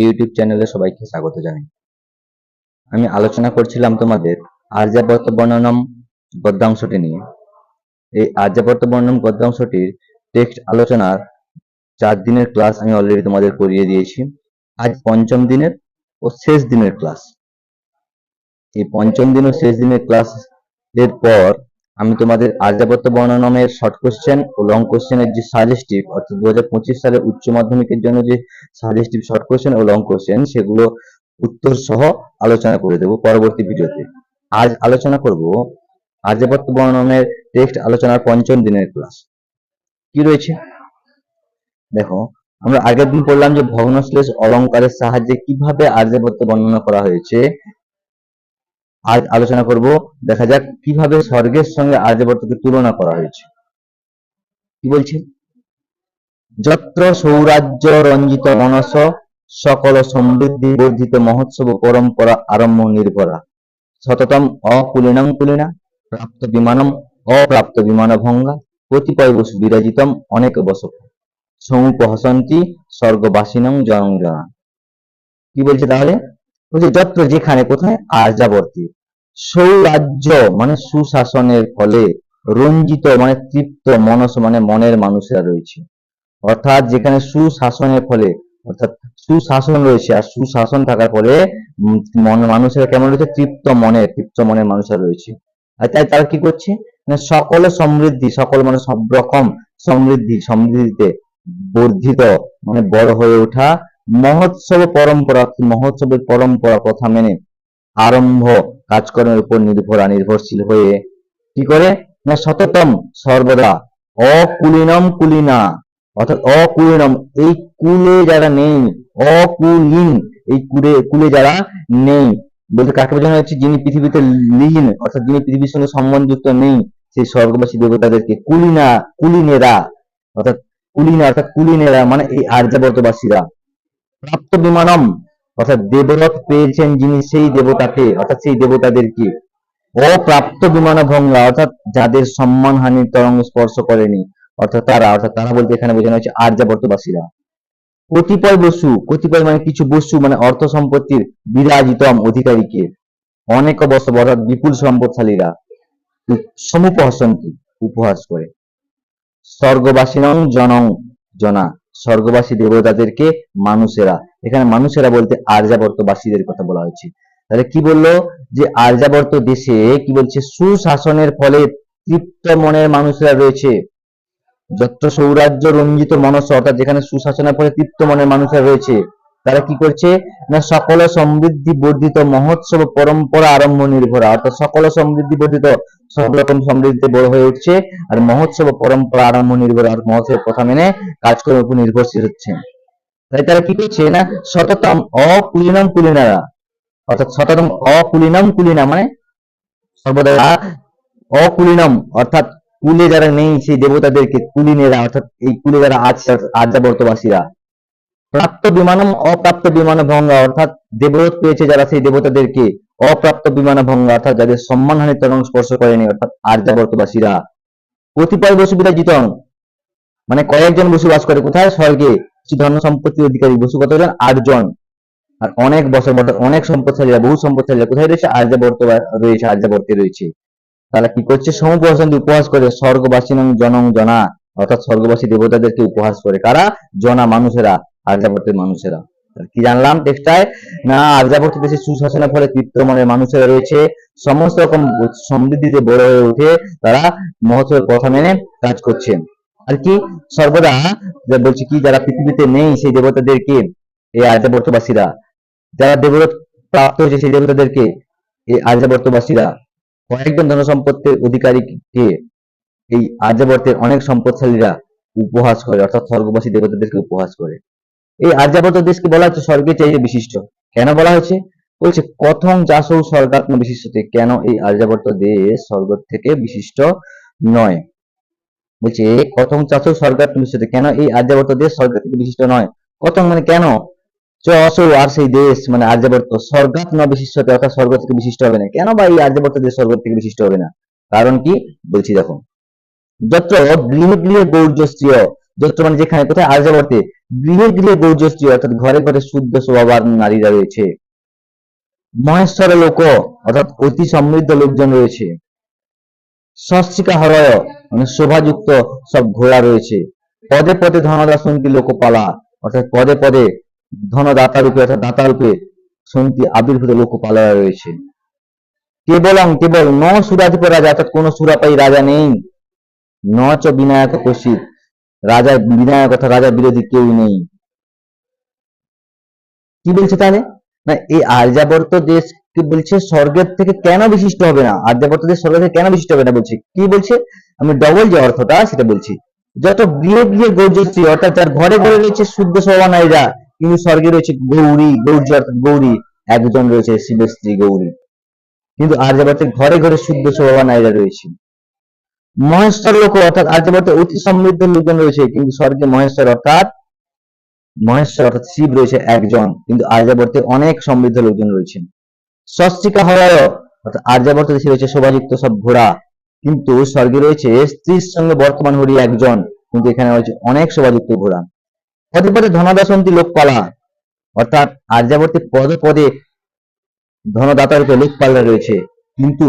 YouTube চ্যানেলে সবাইকে স্বাগত জানাই। আমি আলোচনা করছিলাম তোমাদের আর্যাবর্ত বর্ণনম গদ্যাংশটি নিয়ে। এই আর্যাবর্ত বর্ণনম গদ্যাংশটির টেক্সট আলোচনার চার দিনের ক্লাস আমি অলরেডি তোমাদের করিয়ে দিয়েছি। আজ পঞ্চম দিনের ও শেষ দিনের ক্লাস এই পঞ্চম দিন ও শেষ দিনের ক্লাস এর পর আমি তোমাদের আর্যাবর্ত বর্ণনমের শর্ট কোশ্চেন ও লং কোশ্চেনের যে সাজেস্টিভ অর্থাৎ দু হাজার পঁচিশ সালে উচ্চ মাধ্যমিকের জন্য যে সাজেস্টিভ শর্ট কোশ্চেন ও লং কোশ্চেন সেগুলো উত্তর সহ আলোচনা করে দেব পরবর্তী ভিডিওতে। আজ আলোচনা করব আর্যাবর্ত বর্ণনের টেক্সট আলোচনার পঞ্চম দিনের ক্লাস কি রয়েছে? দেখো, আমরা আগের দিন পড়লাম যে ভগ্নশ্লেষ অলঙ্কারের সাহায্যে কীভাবে আর্যাবর্ত বর্ণনা করা হয়েছে আজ আলোচনা করব, দেখা যাক কীভাবে স্বর্গের সঙ্গে আর্যাবর্তকে তুলনা করা হয়েছে। কি বলছে? যত্র সৌরাজ্য রঞ্জিত মনস, সকল সমৃদ্ধি বর্ধিত মহোৎসব পরম্পরা আরম্ভ নির্ভরা। সততম অকুলিনং কুলিনা, প্রাপ্ত বিমানম অপ্রাপ্ত বিমান ভঙ্গা কতিপয় বসু বিরাজিতম অনেক বস সমুপ হসন্তি স্বর্গবাসিনং জনং জনা। কি বলছে তাহলে? বলছে যত্র যেখানে, কোথায়? আর্যাবর্তী সৌরাজ্য মানে সুশাসনের ফলে রঞ্জিত মানে তৃপ্ত মনস মানে মনের মানুষেরা রয়েছে। অর্থাৎ যেখানে সুশাসনের ফলে, অর্থাৎ সুশাসন রয়েছে আর সুশাসন থাকার ফলে মন মানুষেরা কেমন রয়েছে? তৃপ্ত মনে, তৃপ্ত মনের মানুষেরা রয়েছে। আর তাই তারা কি করছে? না, সকল সমৃদ্ধি, সকল মানে সব রকম সমৃদ্ধি, সমৃদ্ধিতে বর্ধিত মানে বড় হয়ে ওঠা মহোৎসব পরম্পরা, মহোৎসবের পরম্পরা কথা মেনে আরম্ভ কাজকর্মের উপর নির্ভরা, নির্ভরশীল হয়ে কি করে? না সততম সর্বদা অকুলিনম কুলিনা, অর্থাৎ অকুলিনম, এই কুলে যারা নেই, অকুলীন, এই কুলে কুলে যারা নেই, বলতে কাকে বোঝানো হচ্ছে যিনি পৃথিবীতে লীন, অর্থাৎ যিনি পৃথিবীর সঙ্গে সম্বন্ধযুক্ত নেই, সেই স্বর্গবাসী দেবতাদেরকে কুলিনা, কুলিনেরা, অর্থাৎ কুলিনা, অর্থাৎ কুলিনেরা মানে এই আর্যাবর্তবাসীরা। প্রাপ্ত বিমানম অর্থাৎ দেবরথ পেয়েছেন যিনি সেই দেবতাকে, অর্থাৎ সেই দেবতাদেরকে। অপ্রাপ্ত বিমান ভঙ্গা অর্থাৎ যাদের সম্মান হানির তরঙ্গ স্পর্শ করেনি, অর্থাৎ তারা অর্থাৎ তারা বলতে এখানে বোঝানো হচ্ছে আর্যাবর্তবাসীরা। কতিপয় বসু কতিপয় মানে কিছু বস্তু মানে অর্থ সম্পত্তির বিরাজিতম অধিকারীকে, অনেক বস্তু, অর্থাৎ বিপুল সম্পদশালীরা সমুপ হসন্তি উপহাস করে। স্বর্গবাসীনং জনং জনা। স্বর্গবাসী দেবতাদেরকে মানুষেরা। এখানে মানুষেরা বলতে আর্যাবর্তবাসীদের কথা বলা হয়েছে। তাহলে কি বলল? যে আর্যাবর্ত দেশে কি বলছে? সুশাসনের ফলে তৃপ্ত মনের মানুষরা রয়েছে। যত সৌরাজ্য রঞ্জিত মনস অর্থাৎ যেখানে সুশাসনের ফলে তৃপ্ত মনের মানুষরা রয়েছে তারা কি করছে? না, সকল সমৃদ্ধি বর্ধিত মহোৎসব পরম্পরা আরম্ভ নির্ভরা অর্থাৎ সকল সমৃদ্ধি বর্ধিত সব রকম সমৃদ্ধিতে বড় হয়ে উঠছে আর মহোৎসব পরম্পরা আরম্ভ নির্ভর আর মহোৎসবের কথা মেনে কাজকর্মের উপর নির্ভরশীল হচ্ছে। তাই তারা কি করছে? না সততম অকুলিনম কুলিনারা। অর্থাৎ সততম অকুলিনম কুলিনা মানে সর্বদা অকুলিনম, অর্থাৎ কুলে যারা নেই, সেই দেবতাদেরকে কুলিনেরা, অর্থাৎ এই কুলে যারা আছে আর্যাবর্তবাসীরা। প্রাপ্ত বিমানম অপ্রাপ্ত বিমান ভঙ্গা, অর্থাৎ দেবরত পেয়েছে যারা সেই দেবতাদেরকে অপ্রাপ্ত বিমান ভঙ্গা, অর্থাৎ যাদের সম্মানহানির তরঙ্গ স্পর্শ করেনি, অর্থাৎ আর্যাবর্তবাসীরা। কতিপয় বসু বিরাজিতং মানে কয়েকজন বসু বাস করে, কোথায়? স্বর্গে। কিছু ধন সম্পত্তির অধিকারী বসু কতজন আটজন। আর অনেক বছর অনেক সম্পদশালীরা, বহু সম্পদশালীরা কোথায় রয়েছে? আর্যাবর্ত রয়েছে, আর্যাবর্তে রয়েছে। তারা কি করছে? সমুপহাসন উপহাস করে, স্বর্গবাসী জনং জনা, অর্থাৎ স্বর্গবাসী দেবতাদেরকে উপহাস করে। কারা? জনা মানুষেরা। আর্যাবর্তের মানুষেরা। কি জানলাম টেক্সটায় না আর্যাবর্ত দেশে সুশাসনের ফলে তৃপ্তমনের মানুষেরা রয়েছে। সমস্ত রকম সমৃদ্ধিতে বড় হয়ে উঠে তারা মহৎের কথা মেনে কাজ করছে। আর কি? সর্বদা যা বলছি কি, যারা পৃথিবীতে নেই সেই দেবতাদেরকে, এই আর্যাবর্তবাসীরা, যারা দেবতা প্রাপ্ত হয়েছে সেই দেবতাদেরকে, এই আর্যাবর্তবাসীরা, কয়েকজন ধন সম্পত্তির অধিকারীকে, এই আর্যাবর্তের অনেক সম্পদশালীরা উপহাস করে, অর্থাৎ স্বর্গবাসী দেবতাদেরকে উপহাস করে। এই আর্যাবর্ত দেশকে বলা হচ্ছে? স্বর্গের চাইতে বিশিষ্ট। কেন বলা হয়েছে বলছে, কথং চাষৌ স্বর্গাত্ম বিশিষ্টতে কেন এই আর্যাবর্ত দেশ স্বর্গ থেকে বিশিষ্ট নয়? বলছে কথং চাষৌ স্বর্গাত্ম বিশিষ্টতে কেন এই আর্যাবর্ত দেশ স্বর্গ থেকে বিশিষ্ট নয়? কথং মানে কেন? চসৌ আর সেই দেশ মানে আর্যাবর্ত স্বর্গাত্ম বিশিষ্টতে অর্থাৎ স্বর্গ থেকে বিশিষ্ট হবে না। কেন বা এই আর্যাবর্ত দেশ স্বর্গ থেকে বিশিষ্ট হবে না? কারণ কি? বলছি দেখো। যত্র গৌর্যশ্রিয় যত্র মানে যেখানে কোথায় আর্যাবর্তে, গৃহে গৃহে গৌর্য অর্থাৎ ঘরে ঘরে শুদ্ধ স্বভাবার নারীরা রয়েছে। মহেশ্বর লোক, অর্থাৎ অতি সমৃদ্ধ লোকজন রয়েছে। সস্ত্রিকা হরয় মানে শোভাযুক্ত সব ঘোড়া রয়েছে। পদে পদে ধনদাসন্তী লোকপালা, অর্থাৎ পদে পদে ধনদাতা রূপে, অর্থাৎ দাতা রূপে সন্তী আবির্ভূত লোকপালারা রয়েছে। কেবলং, কেবল ন সুরাধিপ রাজা অর্থাৎ কোন সুরাপাই রাজা নেই। ন চ বিনায়ক কশিত রাজার বিনায়ক অর্থাৎ রাজার বিরোধী কেউ নেই। কি বলছে তাহলে? না, এই আর্যাবর্ত দেশ কি বলছে, স্বর্গের থেকে কেন বিশিষ্ট হবে না? আর্যাবর্ত দেশ স্বর্গ থেকে কেন বিশিষ্ট হবে না বলছে? কি বলছে? আমি ডবল যে অর্থটা, সেটা বলছি। যত গৃহে গৃহে গৌর্যশ্রী অর্থাৎ যার ঘরে ঘরে রয়েছে শুদ্ধ স্বভাব নারীরা, কিন্তু স্বর্গে রয়েছে গৌরী গৌর্য অর্থাৎ গৌরী, একজন রয়েছে শিবের স্ত্রী গৌরী। কিন্তু আর্যাবর্তে ঘরে ঘরে শুদ্ধ স্বভাব নারীরা রয়েছে। মহেশ্বর লোক অর্থাৎ আর্যাবর্তে অতি সমৃদ্ধ লোকজন রয়েছে, কিন্তু স্বর্গে মহেশ্বর অর্থাৎ মহেশ্বর অর্থাৎ শিব রয়েছে একজন, কিন্তু আর্যাবর্তে অনেক সমৃদ্ধ লোকজন রয়েছেন। স্বস্তিকা হওয়ারও, অর্থাৎ আর্যাবর্তে দেশে রয়েছে শোভাযুক্ত সব ঘোড়া, কিন্তু স্বর্গে রয়েছে স্ত্রীর সঙ্গে বর্তমান হরি একজন, কিন্তু এখানে রয়েছে অনেক শোভাযুক্ত ঘোড়া। পদে পদে ধনদাসন্তী লোকপালা, অর্থাৎ আর্যাবর্তে পদে পদে ধনদাতা রূপে লোকপালরা রয়েছে, কিন্তু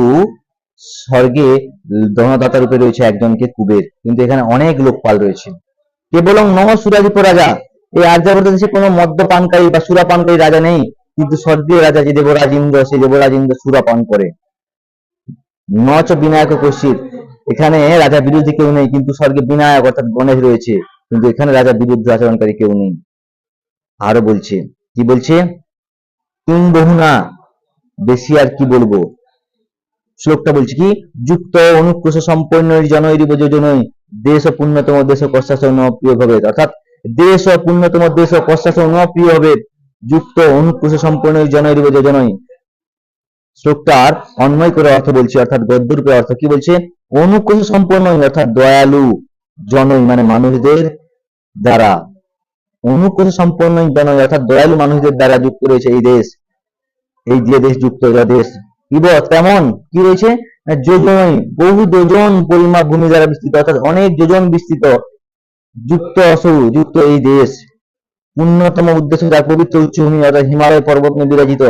স্বর্গে ধনদাতা রূপে রয়েছে একজনকে কুবের। কিন্তু এখানে অনেক লোকপাল রয়েছে। কেবলং নহ সুরাধিপ রাজা। এই আর্যাবর্ত দেশে কোনো মদ্যপানকারী বা সুরাপানকারী রাজা নেই। কিন্তু স্বর্গীয় রাজা যে দেবরাজ ইন্দ্র সেই দেবরাজ ইন্দ্র সুরাপান করে। নচ বিনায়ক কশিত এখানে রাজা বিরোধী কেউ নেই, কিন্তু স্বর্গে বিনায়ক অর্থাৎ গণেশ রয়েছে। কিন্তু এখানে রাজা বিরুদ্ধে আচরণকারী কেউ নেই। আরও বলছে, কি বলছে? তুম বহু না, বেশি আর কি বলব? শ্লোকটা বলছি কি? যুক্ত অনুকুশ সম্পন্ন জনৈরিব যোজনই দেশ ও পুণ্যতম দেশ কষ্টাসন প্রিয় হবে অর্থাৎ দেশ ও পুণ্যতম দেশ কষ্টাসন প্রিয় হবে যুক্ত অনুকুশ সম্পন্ন জনৈরিব যোজনই শ্লোকটার অন্বয় করে অর্থ বলছি, অর্থাৎ গদ্যরূপে অর্থ কি বলছে? অনুকুশ সম্পন্ন অর্থাৎ দয়ালু জনই মানে মানুষদের দ্বারা। অনুকুশ সম্পন্ন জনই অর্থাৎ দয়ালু মানুষদের দ্বারা যুক্ত রয়েছে এই দেশ। এই যে দেশ যুক্ত দেশ। বল তেমন কি রয়েছে? না যোজনই বহু যোজন পরিমাপ ভূমি দ্বারা বিস্তৃত, অর্থাৎ অনেক যোজন বিস্তৃত, যুক্ত অসু, যুক্ত এই দেশ। উন্নতম উদ্দেশ্য যার পবিত্র উচ্চভূমি, অর্থাৎ হিমালয় পর্বত নিয়ে বিরাজিত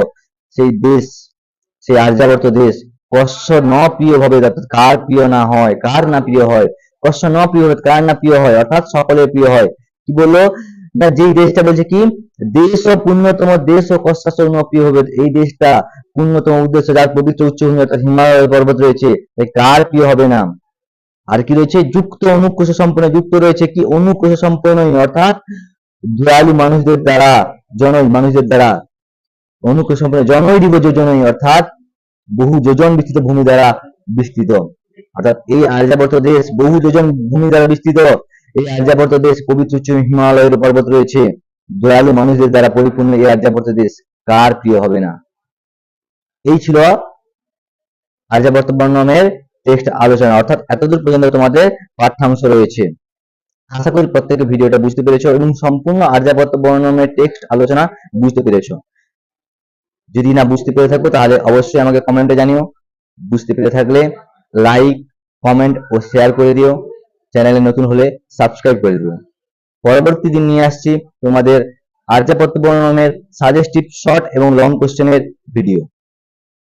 সেই দেশ, সেই আর্যাবর্ত দেশ। কষ্ট ন প্রিয় ভাবে অর্থাৎ কার প্রিয় না হয়, কার না প্রিয় হয়? কষ্ট ন প্রিয় হবে কার না প্রিয় হয়? অর্থাৎ সকলের প্রিয় হয়। কি বলল? না, যেই দেশটা বলছে কি? দেশ ও পুণ্যতম দেশ ও কষ্টাচরণ প্রিয় হবে এই দেশটা পুণ্যতম উদ্দেশ্য যার পবিত্র উচ্চভূমি অর্থাৎ হিমালয় পর্বত রয়েছে কার প্রিয় হবে না আর কি রয়েছে? যুক্ত অনুকোষ সম্পন্ন যুক্ত রয়েছে কি? অনুকোষ সম্পন্ন অর্থাৎ দয়ালু মানুষদের দ্বারা, জনই, মানুষদের দ্বারা। অনুকূল সম্পন্ন জনই দিব যোজনই, অর্থাৎ বহু যোজন বিস্তৃত ভূমি দ্বারা বিস্তৃত। অর্থাৎ এই আর্যাবর্ত দেশ বহু যোজন ভূমি দ্বারা বিস্তৃত। এই আর্যাবর্ত দেশ পবিত্র উচ্চ হিমালয়ের পর্বত রয়েছে। দয়ালু মানুষদের দ্বারা পরিপূর্ণ এই আর্যাবর্ত দেশ কার প্রিয় হবে না? এই ছিল আর্যাবর্ত বর্ণনের টেক্সট আলোচনা। অর্থাৎ এতদূর পর্যন্ত তোমাদের পাঠ্যাংশ রয়েছে। আশা করি প্রত্যেকে ভিডিওটা বুঝতে পেরেছ এবং সম্পূর্ণ আর্যাবর্ত বর্ণনের টেক্সট আলোচনা বুঝতে পেরেছ। যদি না বুঝতে পেরে থাকো, তাহলে অবশ্যই আমাকে কমেন্টে জানিও। বুঝতে পেরে থাকলে লাইক কমেন্ট ও শেয়ার করে দিও। চ্যানেলে নতুন হলে সাবস্ক্রাইব করে দিও। পরবর্তী দিন নিয়ে আসছি তোমাদের আর্যাবর্ত বর্ণনের সাজেস্টিভ শর্ট এবং লং কোশ্চেনের ভিডিও